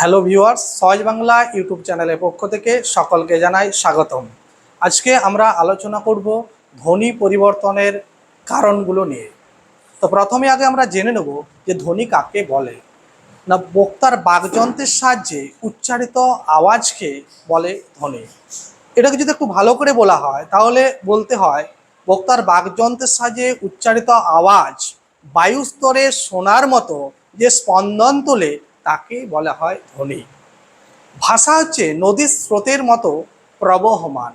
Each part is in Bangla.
হ্যালো ভিউয়ার্স, সহজ বাংলা ইউটিউব চ্যানেলের পক্ষ থেকে সকলকে জানাই স্বাগতম। আজকে আমরা আলোচনা করব ধ্বনি পরিবর্তনের কারণগুলো নিয়ে। তো প্রথমে আগে আমরা জেনে নেব যে ধ্বনি কাকে বলে। না, বক্তার বাকযন্ত্রের সাহায্যে উচ্চারিত আওয়াজকে বলে ধ্বনি। এটাকে যদি একটু ভালো করে বলা হয়, তাহলে বলতে হয়, বক্তার বাকযন্ত্রের সাহায্যে উচ্চারিত আওয়াজ বায়ুস্তরে শোনার মতো যে স্পন্দন তোলে তাকে বলা হয় ধ্বনি ভাষা হচ্ছে নদীর স্রোতের মতো প্রবহমান।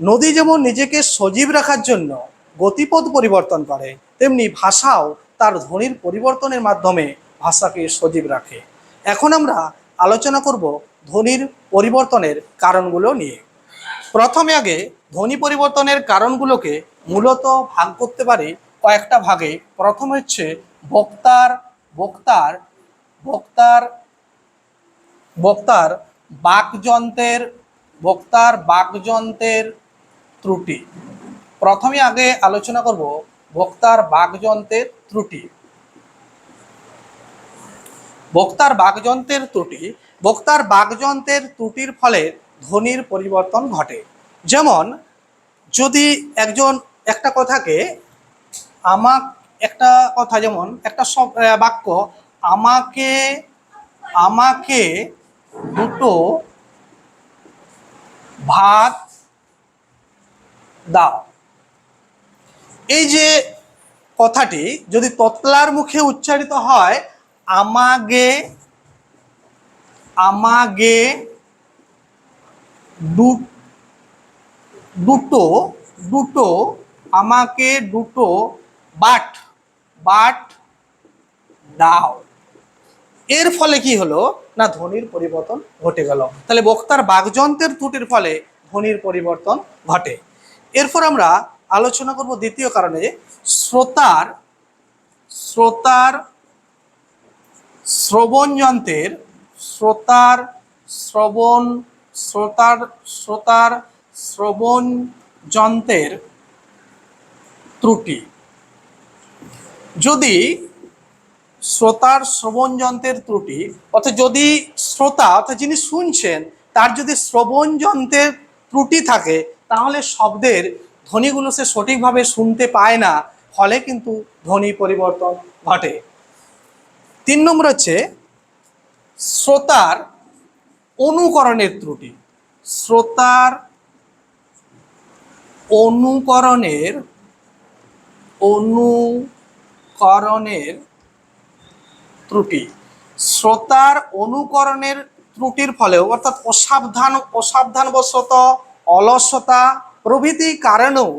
নদী যেমন নিজেকে সজীব রাখার জন্য গতিপথ পরিবর্তন করে, তেমনি ভাষাও তার ধ্বনির পরিবর্তনের মাধ্যমে ভাষাকে সজীব রাখে। এখন আমরা আলোচনা করব ধ্বনির পরিবর্তনের কারণগুলো নিয়ে। প্রথমে আগে ধ্বনি পরিবর্তনের কারণগুলোকে মূলত ভাগ করতে পারি কয়েকটা ভাগে। প্রথম হচ্ছে বক্তার বক্তার বক্তার বক্তার বাকযন্ত্রের বক্তার বাকযন্ত্রের ত্রুটি। প্রথমে আগে আলোচনা করব বক্তার বাকযন্ত্রের ত্রুটি। বক্তার বাকযন্ত্রের ত্রুটি, বক্তার বাকযন্ত্রের ত্রুটির ফলে ধ্বনির পরিবর্তন ঘটে। যেমন, যদি একজন, একটা কথাকে আমাক একটা কথা যেমন, একটা বাক্য আমাকে আমাকে দুটো ভাত দাও। এই যে কথাটি যদি ততলার মুখে উচ্চারিত হয়, আমাগে আমাগে দুটো দুটো, আমাকে দুটো বাট বাট দাও। এর ফলে কি হলো? না, ধ্বনির পরিবর্তন ঘটে গেল। তাহলে বক্তার বাগযন্ত্রের ত্রুটির ফলে ধ্বনির পরিবর্তন ঘটে। এরপর আমরা আলোচনা করব দ্বিতীয় কারণে শ্রোতার শ্রোতার শ্রবণ যন্ত্রের, শ্রোতার শ্রবণ, শ্রোতার শ্রোতার শ্রবণ যন্ত্রের ত্রুটি। যদি শ্রোতার শ্রবণ যন্ত্রের ত্রুটি, অর্থাৎ যদি শ্রোতা, অর্থাৎ যিনি শুনছেন, তার যদি শ্রবণ যন্ত্রের ত্রুটি থাকে, তাহলে শব্দের ধ্বনিগুলো সে সঠিকভাবে শুনতে পায় না, ফলে কিন্তু ধ্বনি পরিবর্তন ঘটে। তিন নম্বর হচ্ছে, শ্রোতার অনুকরণের ত্রুটি। শ্রোতার অনুকরণের অনুকরণের ত্রুটি। শ্রোতার অনুকরণের ত্রুটির ফলেও, অর্থাৎ অসাবধান, অসাবধানবশত অলসতা প্রভৃতি কারণেও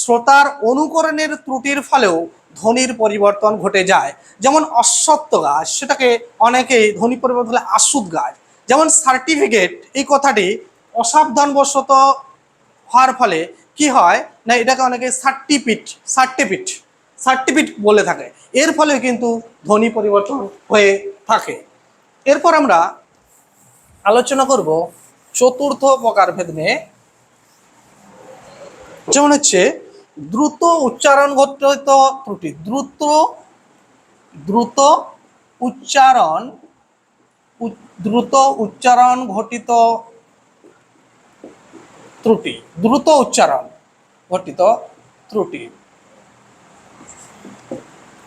শ্রোতার অনুকরণের ত্রুটির ফলেও ধ্বনির পরিবর্তন ঘটে যায়। যেমন অশ্বত্থ গাছ, সেটাকে অনেকেই ধ্বনি পরিবর্তন হলে আশুদ গাছ। যেমন সার্টিফিকেট এই কথাটি অসাবধানবশত হওয়ার ফলে কি হয় না, এটাকে অনেকে সার্টিফিট সার্টিফিট সার্টিফিট বলে থাকে। এর ফলে কিন্তু ধ্বনি পরিবর্তন হয়ে থাকে। এরপর আমরা আলোচনা করব চতুর্থ প্রকারভেদ। নিয়ে যেমন হচ্ছে, দ্রুত উচ্চারণ ঘটিত ত্রুটি। দ্রুত দ্রুত উচ্চারণ দ্রুত উচ্চারণ ঘটিত ত্রুটি। দ্রুত উচ্চারণ ঘটিত ত্রুটি।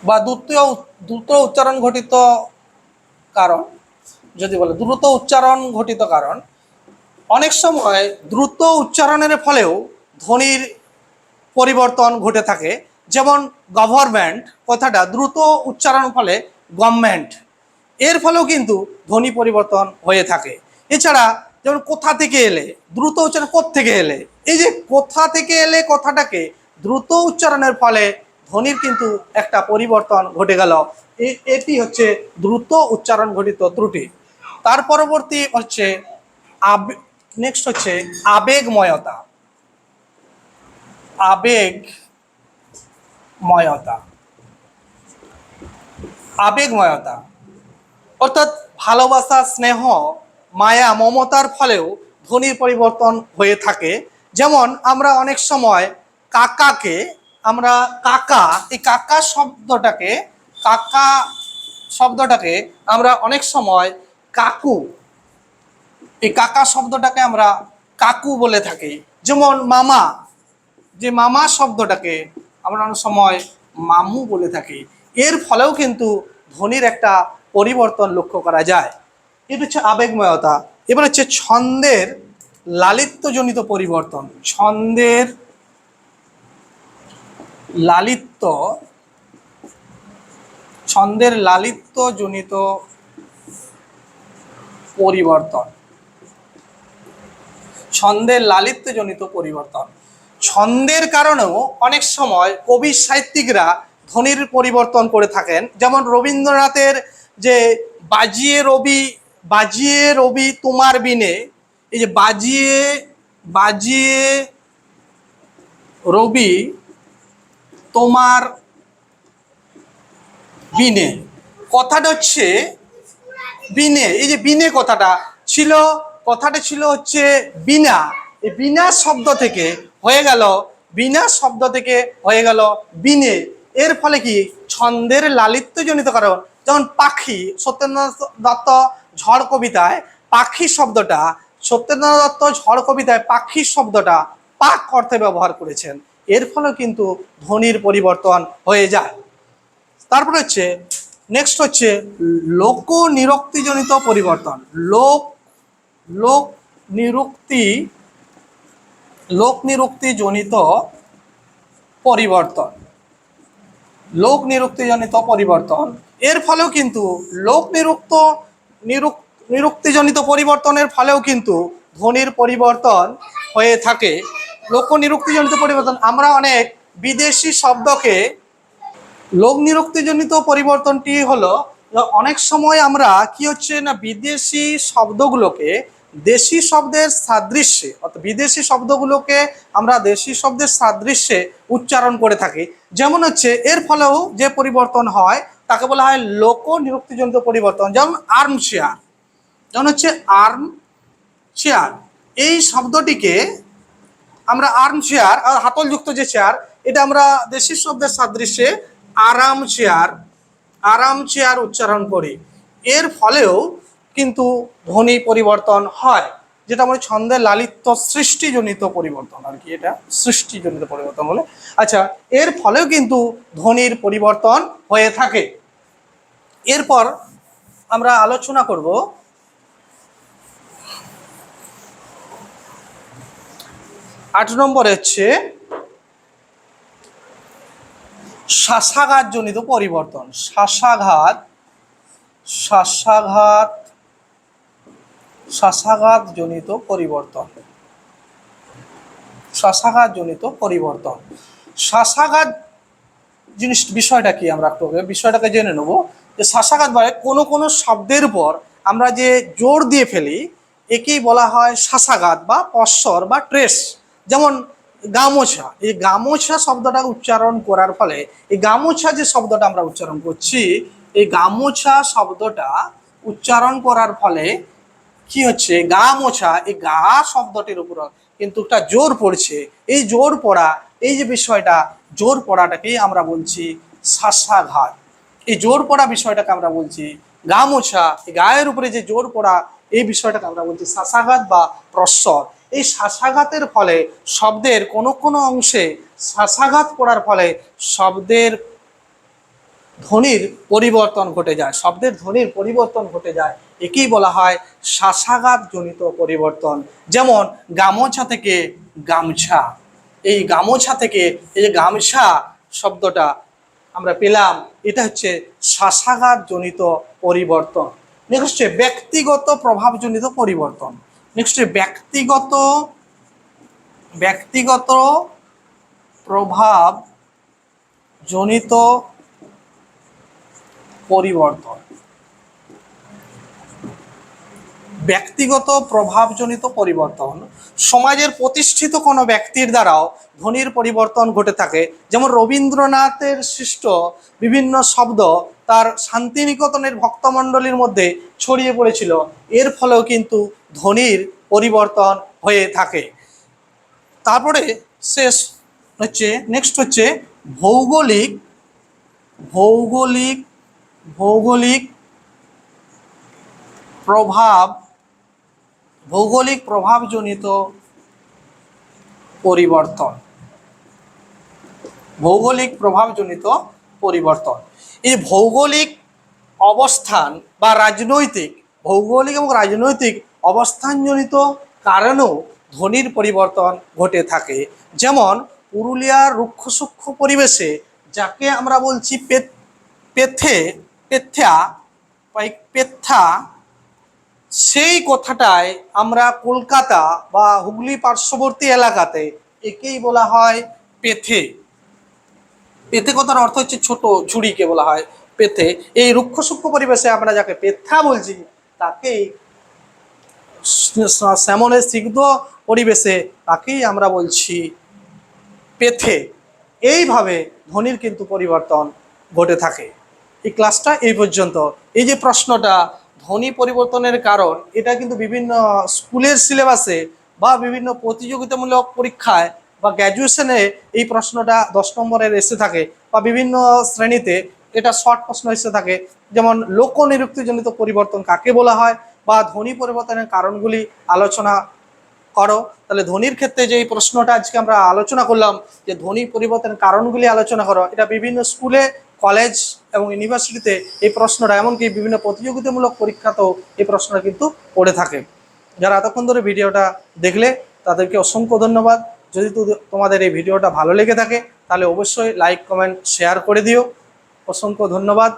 বা দ্রুতীয় দ্রুত উচ্চারণ ঘটিত কারণ, যদি বলে দ্রুত উচ্চারণ ঘটিত কারণ, অনেক সময় দ্রুত উচ্চারণের ফলেও ধ্বনির পরিবর্তন ঘটে থাকে। যেমন গভর্নমেন্ট কথাটা দ্রুত উচ্চারণ ফলে গভর্নমেন্ট এর ফলেও কিন্তু ধ্বনি পরিবর্তন হয়ে থাকে। এছাড়া যেমন কোথা থেকে এলে, দ্রুত উচ্চারণ থেকে এলে, এই যে কোথা থেকে এলে কথাটাকে দ্রুত উচ্চারণের ফলে ধ্বনির কিন্তু একটা পরিবর্তন ঘটে গেল। এটি হচ্ছে দ্রুত উচ্চারণ ঘটিত ত্রুটি। তার পরবর্তী হচ্ছে আবে নেক্সট হচ্ছে আবেগময়তা। আবেগময়তা। আবেগময়তা। অর্থাৎ ভালোবাসা, স্নেহ, মায়া, মমতার ফলেও ধ্বনির পরিবর্তন হয়ে থাকে। যেমন আমরা অনেক সময় কাকাকে আমরা কাকা, এই কাকা শব্দটাকে কাকা শব্দটাকে আমরা অনেক সময় কাকু, এই কাকা শব্দটাকে আমরা কাকু বলে থাকি। যেমন মামা, যে মামা শব্দটাকে আমরা অনেক সময় মামু বলে থাকি। এর ফলেও কিন্তু ধ্বনির একটা পরিবর্তন লক্ষ্য করা যায়। এটা হচ্ছে আবেগময়তা। এবার হচ্ছে ছন্দের লালিত্যজনিত পরিবর্তন। ছন্দের লালিত্য, ছন্দের লালিত্যজনিত পরিবর্তন। ছন্দের লালিত্যজনিত পরিবর্তন। ছন্দের কারণেও অনেক সময় কবি সাহিত্যিকরা ধ্বনির পরিবর্তন করে থাকেন। যেমন রবীন্দ্রনাথের যে বাজিয়ে রবি বাজিয়ে রবি তোমার বিনে, এই যে বাজিয়ে বাজিয়ে রবি তোমার বিনে। কথাটা হচ্ছে বিনে। এই যে বিনে কথাটা ছিল কথাটা ছিল হচ্ছে বিনা। এই বিনা শব্দ থেকে হয়ে গেল, বিনা শব্দ থেকে হয়ে গেল বিনে। এর ফলে কি? ছন্দের লালিত্যজনিত কারণ। যেমন পাখি, সত্যেন্দ্রনাথ দত্ত ঝড় কবিতায় পাখি শব্দটা, সত্যেন্দ্রনাথ দত্ত ঝড় কবিতায় পাখি শব্দটা পাক অর্থে ব্যবহার করেছেন। এর ফলে কিন্তু ধ্বনির পরিবর্তন হয়ে যায়। তারপরে হচ্ছে নেক্সট হচ্ছে লোক নিরক্তিজনিত পরিবর্তন। লোক লোক নিরুক্তি লোক নিরুক্তি জনিত পরিবর্তন। লোক নিরুক্তিজনিত পরিবর্তন। এর ফলেও কিন্তু লোক নিরুক্ত নিরুক নিরুক্তিজনিত পরিবর্তনের ফলেও কিন্তু ধ্বনির পরিবর্তন হয়ে থাকে। লোক নিরুক্তিজনিত পরিবর্তন। আমরা অনেক বিদেশি শব্দকে লোক নিরুক্তিজনিত পরিবর্তনটি হলো, অনেক সময় আমরা কি হচ্ছে না, বিদেশি শব্দগুলোকে দেশি শব্দের সাদৃশ্যে, অর্থাৎ বিদেশি শব্দগুলোকে আমরা দেশি শব্দের সাদৃশ্যে উচ্চারণ করে থাকি। যেমন হচ্ছে, এর ফলেও যে পরিবর্তন হয়, তাকে বলা হয় লোক নিরুক্তিজনিত পরিবর্তন। যেমন আর্ম চেয়ার যেমন হচ্ছে আর্ম চেয়ার এই শব্দটিকে আমরা আর্ম চেয়ার আর হাতলযুক্ত যে চেয়ার এটা আমরা দেশি শব্দের সাদৃশ্যে আরাম চেয়ার আরাম চেয়ার উচ্চারণ করি। এর ফলেও কিন্তু ধ্বনি পরিবর্তন হয়, যেটা আমরা ছন্দের লালিত্য সৃষ্টিজনিত পরিবর্তন আর কি, এটা সৃষ্টিজনিত পরিবর্তন বলে। আচ্ছা এর ফলেও কিন্তু ধ্বনির পরিবর্তন হয়ে থাকে। এরপর আমরা আলোচনা করব আট নম্বরে হচ্ছে শ্বাসাঘাত জনিত পরিবর্তন। শ্বাসাঘাত শ্বাসাঘাত শ্বাসাঘাত জনিত পরিবর্তন। শ্বাসাঘাত জনিত পরিবর্তন। শ্বাসাঘাত জিনিস, বিষয়টা কি আমরা একটু বিষয়টাকে জেনে নেব যে শ্বাসাঘাত মানে কোনো কোনো শব্দের উপর আমরা যে জোর দিয়ে ফেলি, একেই বলা হয় শ্বাসাঘাত বা পশ্বর বা ট্রেস। যেমন গামোছা, এই গামোছা শব্দটা উচ্চারণ করার ফলে, এই গামোছা যে শব্দটা আমরা উচ্চারণ করছি, এই গামোছা শব্দটা উচ্চারণ করার ফলে কি হচ্ছে? গা মোছা এই গা শব্দটির উপর কিন্তু একটা জোর পড়ছে। এই জোর পড়া, এই যে বিষয়টা, জোর পড়াটাকেই আমরা বলছি শ্বাসাঘাত। এই জোর পড়া বিষয়টাকে আমরা বলছি গা মোছা এই গায়ের উপরে যে জোর পড়া, এই বিষয়টাকে আমরা বলছি শ্বাসাঘাত বা প্রস্বর। এই শ্বাসাঘাতের ফলে শব্দের কোনো কোনো অংশে শ্বাসাঘাত পড়ার ফলে শব্দের ধ্বনির পরিবর্তন ঘটে যায়। শব্দের ধ্বনির পরিবর্তন ঘটে যায়। একেই বলা হয় শ্বাসাঘাত জনিত পরিবর্তন। যেমন গামোছা থেকে গামছা। এই গামোছা থেকে এই যে গামছা শব্দটা আমরা পেলাম, এটা হচ্ছে শ্বাসাঘাত জনিত পরিবর্তন। নেক্সট হচ্ছে ব্যক্তিগত প্রভাবজনিত পরিবর্তন। নেক্সট ব্যক্তিগত ব্যক্তিগত প্রভাব জনিত পরিবর্তন। ব্যক্তিগত প্রভাবজনিত পরিবর্তন। সমাজের প্রতিষ্ঠিত কোনো ব্যক্তির দ্বারাও ধ্বনির পরিবর্তন ঘটে থাকে। যেমন রবীন্দ্রনাথের সৃষ্ট বিভিন্ন শব্দ তার শান্তিনিকেতনের ভক্তমণ্ডলীর মধ্যে ছড়িয়ে পড়েছিল। এর ফলেও কিন্তু ধ্বনির পরিবর্তন হয়ে থাকে। তারপরে শেষ হচ্ছে নেক্সট হচ্ছে ভৌগোলিক ভৌগোলিক ভৌগোলিক প্রভাব, ভৌগোলিক প্রভাবজনিত পরিবর্তন। ভৌগোলিক প্রভাবজনিত পরিবর্তন। এই ভৌগোলিক অবস্থান বা রাজনৈতিক ভৌগোলিক এবং রাজনৈতিক অবস্থানজনিত কারণেও ধ্বনির পরিবর্তন ঘটে থাকে। যেমন, পুরুলিয়ার রুক্ষ সূক্ষ্ম পরিবেশে, যাকে আমরা বলছি পেথে, পেথা বা এই পেথা, সেই কথাটায় আমরা কলকাতা বা হুগলি পার্শ্ববর্তী এলাকাতে একেই বলা হয় পেথে। পেথে কথার অর্থ হচ্ছে ছোট ঝুড়িকে বলা হয়, পেথে। এই রুক্ষ সূক্ষ্ম পরিবেশে আমরা যাকে পেথা বলছি তাকেই স্যামনের স্নিগ্ধ পরিবেশে তাকেই আমরা বলছি পেথে। এইভাবে ধ্বনির কিন্তু পরিবর্তন ঘটে থাকে। এই ক্লাসটা এই পর্যন্ত। এই যে প্রশ্নটা ধ্বনি পরিবর্তনের কারণ, এটা কিন্তু বিভিন্ন স্কুলের সিলেবাসে বা বিভিন্ন প্রতিযোগিতামূলক পরীক্ষায় বা গ্র্যাজুয়েশনে এই প্রশ্নটা দশ নম্বরের এসে থাকে বা বিভিন্ন শ্রেণীতে এটা শর্ট প্রশ্ন এসে থাকে। যেমন লোক লোকনিরুক্তিজনিত পরিবর্তন কাকে বলা হয় বা ধ্বনি পরিবর্তনের কারণগুলি আলোচনা করো। তাহলে ধ্বনির ক্ষেত্রে যে এই প্রশ্নটা আজকে আমরা আলোচনা করলাম, যে ধ্বনি পরিবর্তনের কারণগুলি আলোচনা করো, এটা বিভিন্ন স্কুলে কলেজ এবং ইউনিভার্সিটিতে এই প্রশ্নটা, এমনকি বিভিন্ন প্রতিযোগিতামূলক পরীক্ষাতেও এই প্রশ্নটা কিন্তু পড়ে থাকে। যারা এতক্ষণ ধরে ভিডিওটা দেখলে, তাদেরকে অসংখ্য ধন্যবাদ। যদি তোমাদের এই ভিডিওটা ভালো লেগে থাকে, তাহলে অবশ্যই লাইক কমেন্ট শেয়ার করে দিও। অসংখ্য ধন্যবাদ।